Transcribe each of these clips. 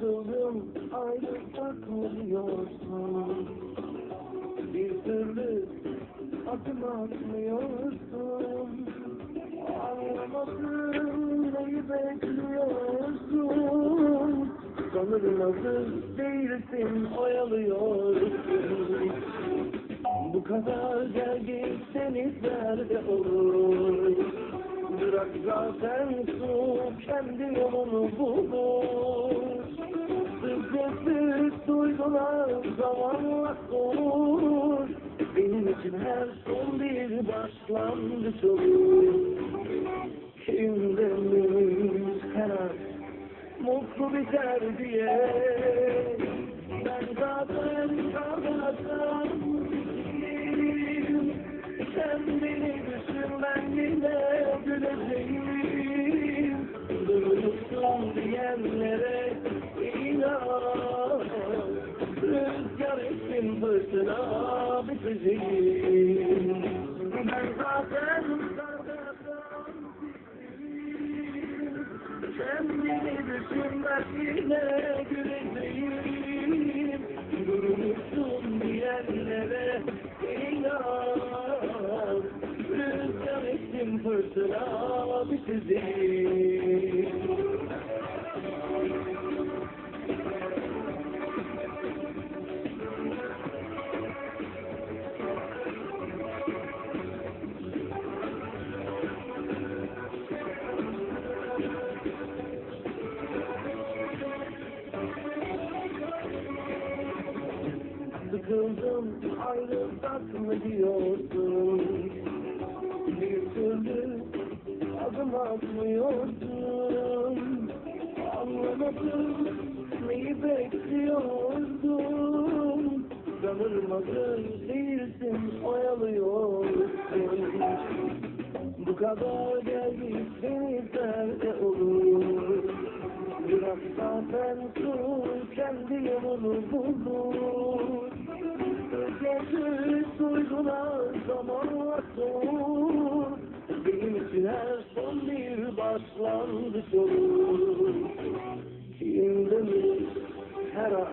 Sıkıldım ayrılsak mı diyorsun Bir türlü adım atmıyorsun. Anlamadım neyi bekliyorsun. Sanırım hazır değilsin oyalıyorsun. Bu kadar gergin denizlerde olur. Bırak zaten su kendi yolunu bulur Sızsız duygular zamanla soğur. Benim için her son bir başlangıç olur. Kim demiş her an mutlu biter diye fırtına biteceğim Ben zaten kavgadan sen beni düşün yine güleceğim. Durmuşsun diyenlere inan. Rüzgar ettim fırtına Sıkıldım ayrılsak mı diyorsun Bir türlü adım atmıyorsun Anlamadım neyi bekliyordun? Sanırım hazır değilsin oyalıyorsun Bu kadar geldik denizlerde olur? Biraz zaten su kendi yolunu bulur olur Kim demiş her an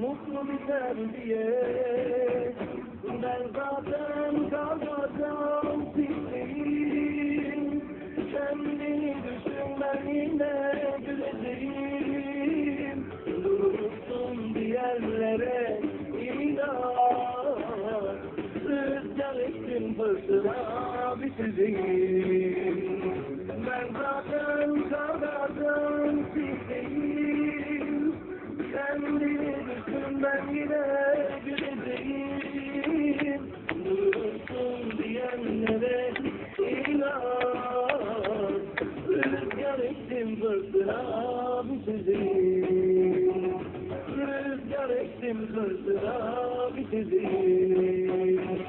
mutlu biter diye. Ben zaten kavgadan pisliyim Kendini düşün ben yine güleceğim. Durursun diyenlere inan. Rüzgar etsin fırtına biteceğim Ettim fırtına biteceğim Rüzgar ettim fırtına biteceğim